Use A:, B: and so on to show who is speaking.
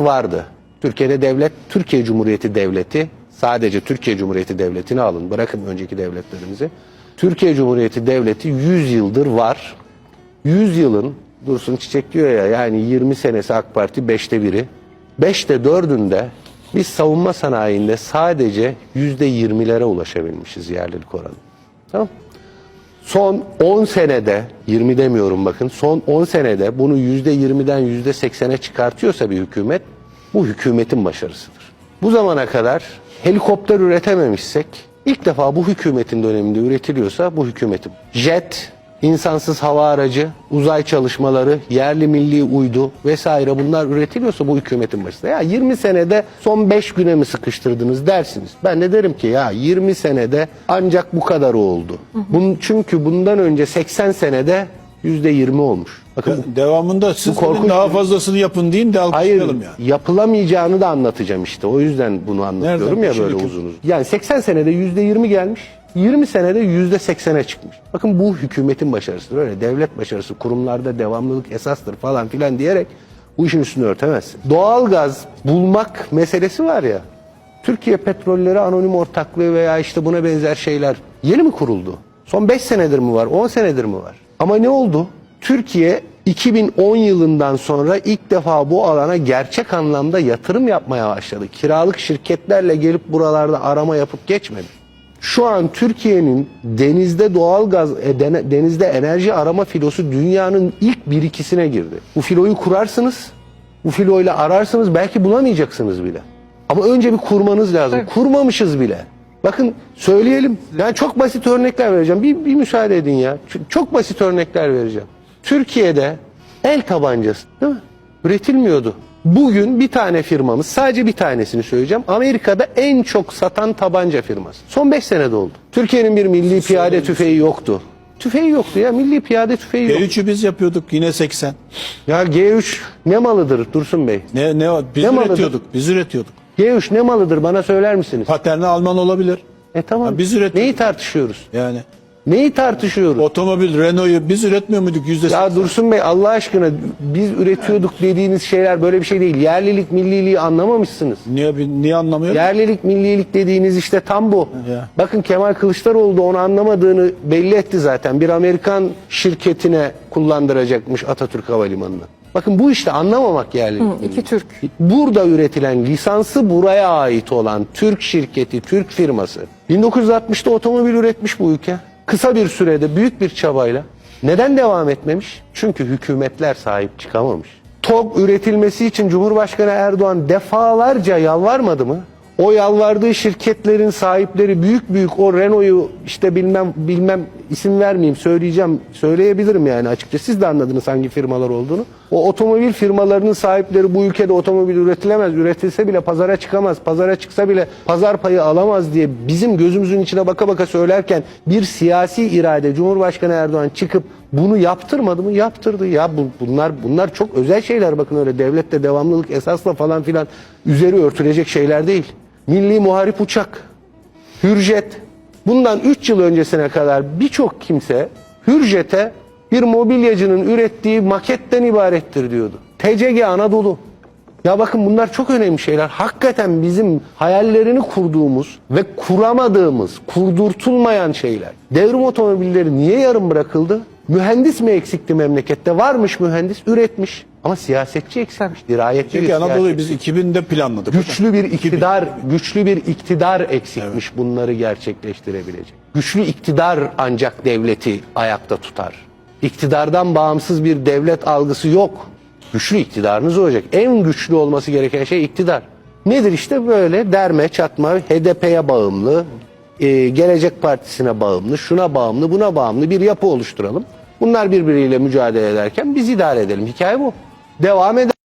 A: vardı. Türkiye'de devlet, Türkiye Cumhuriyeti Devleti, sadece Türkiye Cumhuriyeti Devleti'ni alın, bırakın önceki devletlerimizi. Türkiye Cumhuriyeti Devleti 100 yıldır var. 100 yılın, Dursun Çiçek diyor ya, yani 20 senesi AK Parti 5'te biri. 5'te 4'ünde biz savunma sanayinde sadece %20'lere ulaşabilmişiz yerlilik oranı. Tamam Son 10 senede, 20 demiyorum bakın, son 10 senede bunu %20'den %80'e çıkartıyorsa bir hükümet, bu hükümetin başarısıdır. Bu zamana kadar helikopter üretememişsek, ilk defa bu hükümetin döneminde üretiliyorsa bu hükümetin. Jet, insansız hava aracı, uzay çalışmaları, yerli milli uydu vesaire bunlar üretiliyorsa bu hükümetin başında. Ya 20 senede son 5 güne mi sıkıştırdınız dersiniz. Ben de derim ki ya 20 senede ancak bu kadar oldu. Bunun, çünkü bundan önce 80 senede %20 olmuş. Bakın bu-
B: Devamında siz
A: korkunç
B: daha fazlasını yapın deyin de
A: Hayır
B: alkışlayalım yani.
A: yapılamayacağını da anlatacağım işte. O yüzden bunu anlatıyorum
B: Nereden?
A: ya böyle
B: yok.
A: uzun uzun. Yani 80 senede %20 gelmiş. 20 senede %80'e çıkmış. Bakın bu hükümetin başarısıdır. Öyle devlet başarısı, kurumlarda devamlılık esastır falan filan diyerek bu işin üstünü örtemezsin. Doğalgaz bulmak meselesi var ya. Türkiye Petrolleri Anonim Ortaklığı veya işte buna benzer şeyler yeni mi kuruldu? Son 5 senedir mi var? 10 senedir mi var? Ama ne oldu? Türkiye 2010 yılından sonra ilk defa bu alana gerçek anlamda yatırım yapmaya başladı. Kiralık şirketlerle gelip buralarda arama yapıp geçmedi. Şu an Türkiye'nin denizde doğalgaz, e, dene- denizde enerji arama filosu dünyanın ilk bir ikisine girdi. Bu filoyu kurarsınız, bu filoyla ararsınız belki bulamayacaksınız bile. Ama önce bir kurmanız lazım. Kurmamışız bile. Bakın söyleyelim. Yani çok basit örnekler vereceğim. Bir, bir müsaade edin ya. Çok basit örnekler vereceğim. Türkiye'de el tabancası değil mi? Üretilmiyordu. Bugün bir tane firmamız, sadece bir tanesini söyleyeceğim. Amerika'da en çok satan tabanca firması. Son 5 senede oldu. Türkiye'nin bir milli piyade tüfeği yoktu. Tüfeği yoktu ya. Milli piyade tüfeği yok.
B: G3'ü biz yapıyorduk yine 80.
A: Ya G3 ne malıdır Dursun Bey?
B: Ne ne biz
A: Ne malıdır?
B: üretiyorduk. Biz üretiyorduk.
A: G3 ne malıdır bana söyler misiniz?
B: Paterni Alman olabilir.
A: E tamam.
B: Ha, biz üretiyorduk.
A: Neyi tartışıyoruz?
B: Yani
A: Neyi tartışıyoruz?
B: otomobil Renault'yu biz üretmiyor muyduk yüzde
A: Ya Dursun Bey Allah aşkına biz üretiyorduk dediğiniz şeyler böyle bir şey değil. Yerlilik, milliliği anlamamışsınız.
B: Niye niye anlamıyor?
A: Yerlilik, millilik dediğiniz işte tam bu.
B: Ya.
A: Bakın Kemal Kılıçdaroğlu da onu anlamadığını belli etti zaten. Bir Amerikan şirketine kullandıracakmış Atatürk Havalimanı'nı. Bakın bu işte anlamamak yerlilik.
C: İki Türk.
A: Burada üretilen lisansı buraya ait olan Türk şirketi, Türk firması 1960'ta otomobil üretmiş bu ülke. Kısa bir sürede büyük bir çabayla. Neden devam etmemiş? Çünkü hükümetler sahip çıkamamış. TOG üretilmesi için Cumhurbaşkanı Erdoğan defalarca yalvarmadı mı? O yalvardığı şirketlerin sahipleri büyük büyük o Renault'u işte bilmem bilmem isim vermeyeyim söyleyeceğim söyleyebilirim yani açıkça siz de anladınız hangi firmalar olduğunu. O otomobil firmalarının sahipleri bu ülkede otomobil üretilemez üretilse bile pazara çıkamaz pazara çıksa bile pazar payı alamaz diye bizim gözümüzün içine baka baka söylerken bir siyasi irade Cumhurbaşkanı Erdoğan çıkıp bunu yaptırmadı mı? Yaptırdı. Ya bu- bunlar bunlar çok özel şeyler bakın öyle devlette devamlılık esasla falan filan üzeri örtülecek şeyler değil. Milli Muharip Uçak, Hürjet. Bundan 3 yıl öncesine kadar birçok kimse Hürjet'e bir mobilyacının ürettiği maketten ibarettir diyordu. TCG Anadolu. Ya bakın bunlar çok önemli şeyler. Hakikaten bizim hayallerini kurduğumuz ve kuramadığımız, kurdurtulmayan şeyler. Devrim otomobilleri niye yarım bırakıldı? Mühendis mi eksikti memlekette? Varmış mühendis, üretmiş. Ama siyasetçi eksikmiş, dirayetli bir
B: Çünkü Anadolu'yu
A: siyasetçi.
B: biz 2000'de planladık.
A: Güçlü bir
B: 2000.
A: iktidar, güçlü bir iktidar eksikmiş bunları gerçekleştirebilecek. Güçlü iktidar ancak devleti ayakta tutar. İktidardan bağımsız bir devlet algısı yok. Güçlü iktidarınız olacak. En güçlü olması gereken şey iktidar. Nedir işte böyle derme çatma HDP'ye bağımlı, e, Gelecek Partisi'ne bağımlı, şuna bağımlı, buna bağımlı bir yapı oluşturalım. Bunlar birbiriyle mücadele ederken biz idare edelim. Hikaye bu. Devam eder.